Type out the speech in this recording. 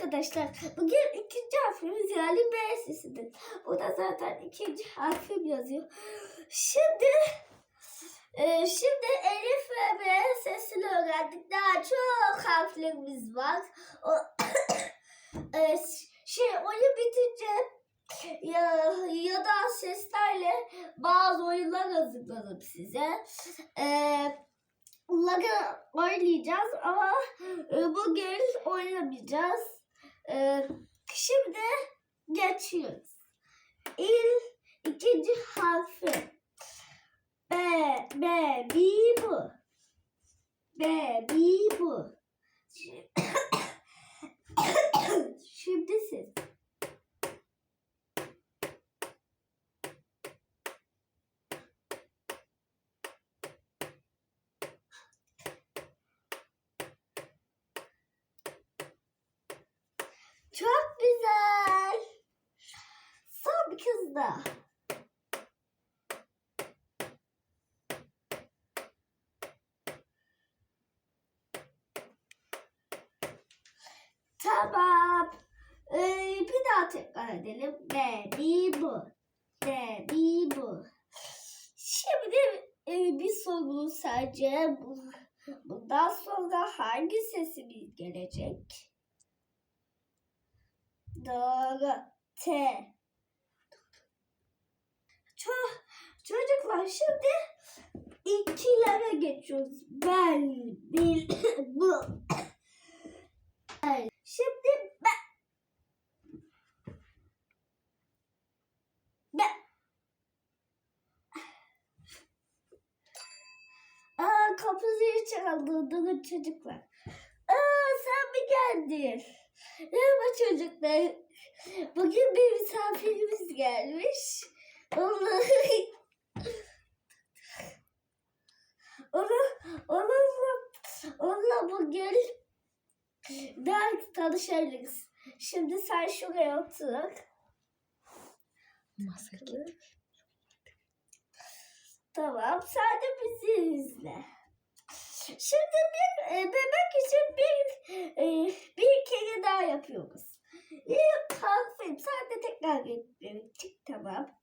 arkadaşlar. Bugün ikinci harfimiz yani B sesidir. Burada zaten ikinci harfim yazıyor. Şimdi e, şimdi Elif ve B sesini öğrendik. Daha çok harflerimiz var. O, e, şey oyun bitince ya, ya da seslerle bazı oyunlar hazırladım size. Eee Bunları oynayacağız ama e, bugün oynamayacağız. E, Şimdi geçiyoruz. İl ikinci harfi. B, B, B bu. B, B bu. Şimdi siz. Çok güzel. Son bir kız da. Tamam. Ee, bir daha tekrar edelim. Baby bu. Baby bu. Şimdi e, bir soru sadece bu. Bundan sonra hangi sesimiz gelecek? Doğru. T. Ço- çocuklar şimdi ikilere geçiyoruz. Ben, bil, bu. Şimdi ben. Ben. Aa kapıyı çaldı durun çocuklar. Aa sen mi geldin? Merhaba çocuklar. Bugün bir misafirimiz gelmiş. Onu, onu, onunla, onunla bugün daha tanışırız. Şimdi sen şuraya otur. Masa. Tamam, sen de bizi izle. Şimdi bir e, bebek için bir e, bir kere daha yapıyoruz. İlk harfim, sen de tekrar getir. Tamam.